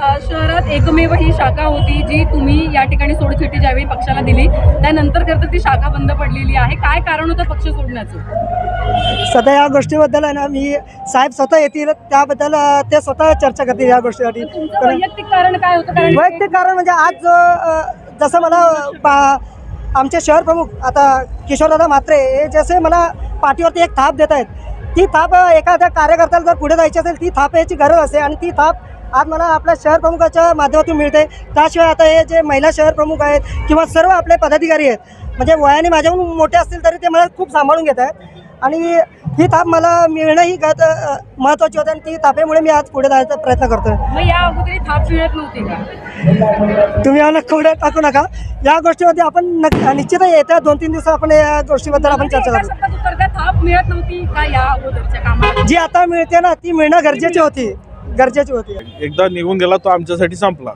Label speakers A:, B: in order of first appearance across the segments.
A: शहरात एकमेव ही शाखा होती जी तुम्ही या ठिकाणी सोडचिठ्ठी ज्यावेळी पक्षाला दिली त्यानंतर खरं तर ती शाखा बंद पडलेली आहे. काय कारण होतं पक्ष सोडण्याचं?
B: सध्या या गोष्टीबद्दल आहे ना मी साहेब स्वतः येतील त्याबद्दल ते स्वतः चर्चा करतील या गोष्टीसाठी.
A: वैयक्तिक कारण काय होतं?
B: वैयक्तिक कारण म्हणजे आज जसं मला आमचे शहर प्रमुख आता किशोरदादा म्हात्रे हे जसे मला पाठीवरती एक थाप देत आहेत ती थाप एखाद्या कार्यकर्त्याला जर पुढे जायची असेल ती थाप याची गरज असते आणि ती थाप आज मला आपल्या शहर प्रमुखाच्या माध्यमातून मिळते. त्याशिवाय आता हे जे महिला शहर प्रमुख आहेत किंवा सर्व आपले पदाधिकारी आहेत म्हणजे वयाने माझ्याहून मोठे असतील तरी ते मला खूप सांभाळून घेत आहेत. आणि ही थाप मला मिळणं ही गत महत्त्वाची होती आणि ती थापेमुळे मी आज पुढे जायचा प्रयत्न करतोय.
A: मग या अगोदर थाप मिळत नव्हती का?
B: तुम्ही याला कोड्यात टाकू नका. या गोष्टीवरती आपण नक्की निश्चित येत्या दोन तीन दिवस आपण या गोष्टीबद्दल आपण चर्चा
A: एका
B: करू.
A: थाप मिळत नव्हती का या अगोदरच्या कामाला
B: जी आता मिळते ना ती मिळणं गरजेची होती. गरजेची होती.
C: एकदा निघून गेला तो आमच्यासाठी संपला.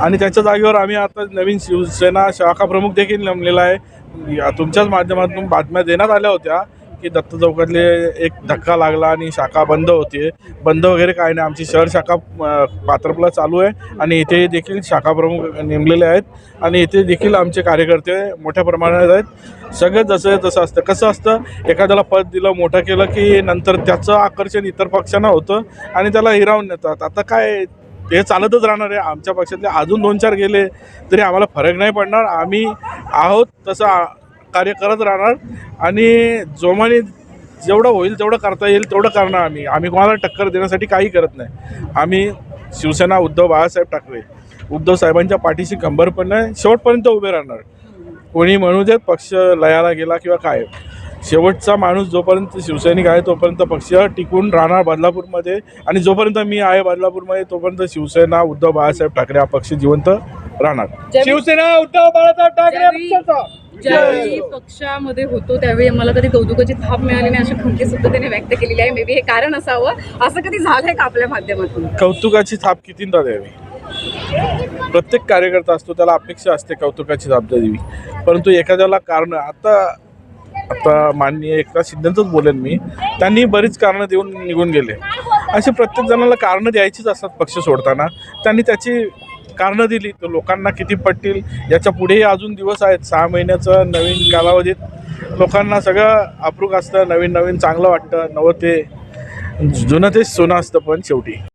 C: आणि त्याच्या जागेवर आम्ही आता नवीन शिवसेना शाखा प्रमुख देखील नेमलेला आहे. या तुमच्याच माध्यमातून बातम्या देण्यात आल्या होत्या. की दत्त चौकातले एक धक्का लागला आणि शाखा बंद होते. बंद वगैरे काय नाही. आमची शहर शाखा पात्रपला चालू आहे आणि इथे देखील शाखा प्रमुख नेमलेले आहेत आणि इथे देखील आमचे कार्यकर्ते मोठ्या प्रमाणात आहेत. सगळं जसं तसं असतं. कसं असतं? एखाद्याला पद दिलं मोठं केलं की नंतर त्याचं आकर्षण इतर पक्षांना होतं आणि त्याला हिरावून नेतात. आता काय हे चालतच राहणार आहे. आमच्या पक्षातले अजून दोन चार गेले तरी आम्हाला फरक नाही पडणार. आम्ही आहोत तसं कार्य करत राहणार आणि जोमाने जेवढं होईल तेवढं करता येईल तेवढं करणार आम्ही. आम्ही कोणाला टक्कर देण्यासाठी काही करत नाही. आम्ही शिवसेना उद्धव बाळासाहेब ठाकरे. उद्धव साहेबांच्या पाठीशी खंबरपणे शेवटपर्यंत उभे राहणार. कोणी म्हणू देत पक्ष लयाला गेला किंवा काय. शेवटचा माणूस जोपर्यंत शिवसैनिक आहे तोपर्यंत पक्ष टिकून राहणार बदलापूरमध्ये. आणि जोपर्यंत मी आहे बदलापूरमध्ये तोपर्यंत शिवसेना उद्धव बाळासाहेब ठाकरे हा पक्ष जिवंत राहणार. शिवसेना उद्धव बाळासाहेब
A: ज्यावेळी- ज्यावेळी पक्षामध्ये होतो त्यावेळी मला कधी कौतुकाची थाप मिळाली नाही अशी खंती सुद्धा त्याने व्यक्त केलेली आहे. मे बी हे कारण असावं. असं कधी झालंय का आपल्या माध्यमातून?
C: कौतुकाची थाप कितींदा द्यावी? प्रत्येक कार्यकर्ता असतो त्याला अपेक्षा असते कौतुकाची थाप द्यावी. परंतु एखाद्याला कारण आता आता माननीय एकनाथ शिंदेचंच बोलेन मी त्यांनी बरीच कारणं देऊन निघून गेले. असे प्रत्येक जणाला कारणं द्यायचीच असतात पक्ष सोडताना. त्यांनी त्याची कारणं दिली तर लोकांना किती पटतील? याच्या पुढेही अजून दिवस आहेत. सहा महिन्याचं नवीन कालावधीत लोकांना सगळं अप्रूक असतं. नवीन नवीन चांगलं वाटतं. नवं ते जुनं ते सोनं असतं पण शेवटी.